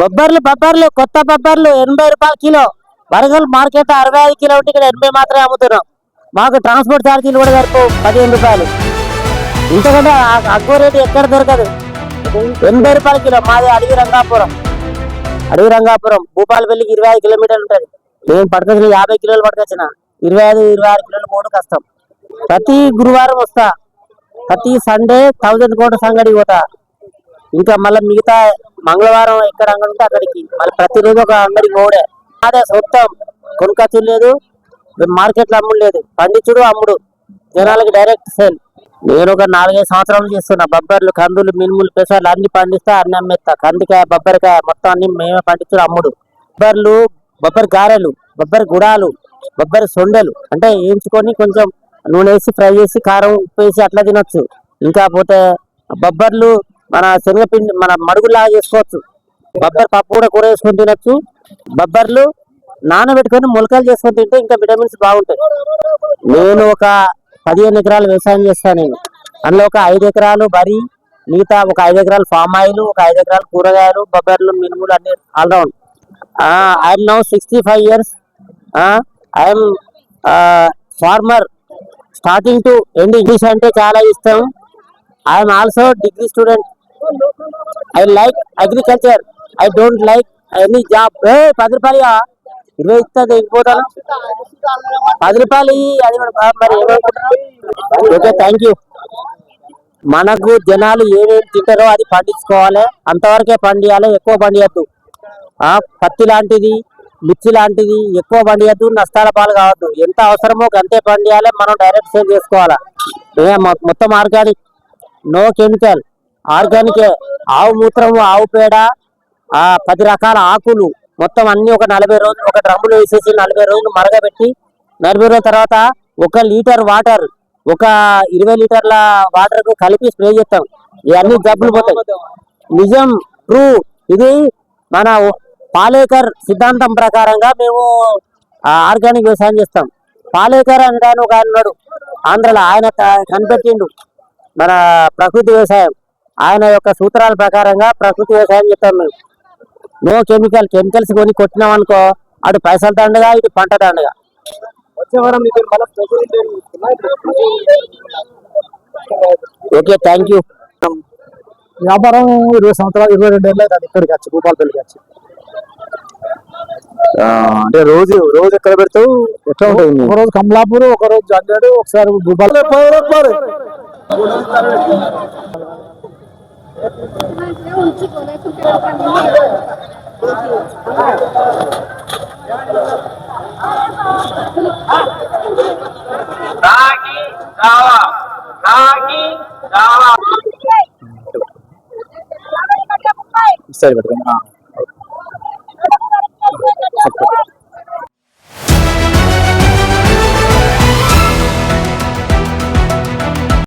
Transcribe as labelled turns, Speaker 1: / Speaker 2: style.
Speaker 1: బొబ్బర్లు బొబ్బర్లు కొత్త బొబ్బర్లు ఎనభై రూపాయలు కిలో. వరంగల్ మార్కెట్ అరవై ఐదు కిలో ఉంటే ఇక్కడ ఎనభై మాత్రమే అమ్ముతున్నాం. మాకు ట్రాన్స్పోర్ట్ ఛార్జీలు కూడా సరిపో పదిహేను రూపాయలు. ఇంతకంటే అక్కువ రేటు ఎక్కడ దొరకదు. ఎనభై రూపాయల కిలో మాది అడవి రంగాపురం. అడవి రంగాపురం భూపాలపల్లికి ఇరవై ఐదు కిలోమీటర్లు ఉంటుంది. నేను పట్టుకొచ్చిన యాభై కిలోలు పట్టుకొచ్చిన. ఇరవై ఐదు ఇరవై ఆరు కిలోలు మూడు కష్టం. ప్రతి గురువారం వస్తా. ప్రతి సండే థౌజండ్ కోట సంగడికి పోతా. ఇంకా మళ్ళీ మిగతా మంగళవారం ఎక్కడ అంగడి ఉంటే అక్కడికి. మళ్ళీ ప్రతిరోజు ఒక అంగడి మూడే. అదే సొంతం. కొనుకచ్చు లేదు. మార్కెట్లో అమ్ముడు లేదు. పండించుడు అమ్ముడు. జనాలకి డైరెక్ట్ సేల్ నేను ఒక నాలుగైదు సంవత్సరాలు చేస్తున్నా. బొబ్బర్లు కందులు మినుములు పెసర్లు అన్ని పండిస్తా అన్ని అమ్మేస్తా. కందికాయ బొబ్బరికాయ మొత్తం అన్ని మేమే పండించుడు అమ్ముడు. బొబ్బర్లు బొబ్బరి గారెలు బొబ్బరి గుడాలు బొబ్బరి సొండలు. అంటే వేయించుకొని కొంచెం నూనె వేసి ఫ్రై చేసి కారం ఉప్పు వేసి అట్లా తినొచ్చు. ఇంకా పోతే బొబ్బర్లు మన శనగపిండి మన మడుగులాగా చేసుకోవచ్చు. బొబ్బరి పప్పు కూడా కూర వేసుకొని తినొచ్చు. బొబ్బర్లు నానబెట్టుకొని మొలకలు చేసుకొని తింటే ఇంకా విటమిన్స్ బాగుంటాయి. నేను ఒక పదిహేను ఎకరాలు వ్యవసాయం చేస్తాను నేను. అందులో ఒక ఐదు ఎకరాలు వరి మిగతా ఒక ఐదు ఎకరాలు ఫామ్ ఆయిల్ ఒక ఐదు ఎకరాలు కూరగాయలు బొబ్బర్లు మినుములు అన్ని all round I'm now sixty five years I'm farmer starting to end English అంటే చాలా ఇష్టం. I'm also degree student I like agriculture I don't like any job ఏ పది రూపాయలు ఇరవై ఇస్తుంది వెళ్ళిపోతాను పది రూపాయలు అది మరి ఓకే థ్యాంక్ యూ మనకు జనాలు ఏమేమి తింటారో అది పండించుకోవాలి. అంతవరకే పండియాలి ఎక్కువ పండియద్దు. ఆ పత్తి లాంటిది మిర్చి లాంటిది ఎక్కువ పండియద్దు నష్టాల పాలు కావద్దు. ఎంత అవసరమో అంతే పండియాలి మనం డైరెక్ట్ సేల్ చేసుకోవాలి. ఏ మొత్తం ఆర్గానిక్. No chemical. ఆర్గానికే ఆవు మూత్రము ఆవు పేడ ఆ పది రకాల ఆకులు. మొత్తం అన్ని ఒక నలభై రోజులు ఒక డ్రమ్ములో వేసేసి నలభై రోజులు మరగబెట్టి నలభై రోజుల తర్వాత ఒక లీటర్ వాటర్ ఒక ఇరవై లీటర్ల వాటర్కు కలిపి స్ప్రే చేస్తాం. ఇవన్నీ జబ్బులు పోతాయి. నిజం ట్రూ. ఇది మన పాలేకర్ సిద్ధాంతం ప్రకారంగా మేము ఆర్గానిక్ వ్యవసాయం చేస్తాం. పాలేకర్ అంటే ఒక ఆయన ఉన్నాడు ఆంధ్రలో ఆయన కనిపెట్టిండు. మన ప్రకృతి వ్యవసాయం. ఆయన యొక్క సూత్రాల ప్రకారంగా ప్రకృతి వ్యవసాయం చేస్తాం మేము. నో కెమికల్ కెమికల్స్ కొని కొట్టినాం అనుకో అటు పైసలు దండగా ఇటు పంట దండగా.
Speaker 2: ఇంటర్వ్యూ
Speaker 1: ఓకే థ్యాంక్ యూ
Speaker 2: వ్యాపారం ఇరవై సంవత్సరాలు ఇరవై రెండు ఏళ్ళు అది ఇక్కడికి వచ్చి భూపాలపల్లికి వచ్చి.
Speaker 3: అంటే రోజు రోజు ఎక్కడ పెడతావు? ఎట్లా ఉంటుంది
Speaker 2: ఒక రోజు కమలాపూర్ ఒక రోజు జంగాడు ఒకసారి భూపాల.
Speaker 4: Mas é um tipo,
Speaker 3: né? Porque é o caminho. Dagi, dawa. Dagi, dawa. ಸರಿ ಬಿಡ್ರಿ ಹಾ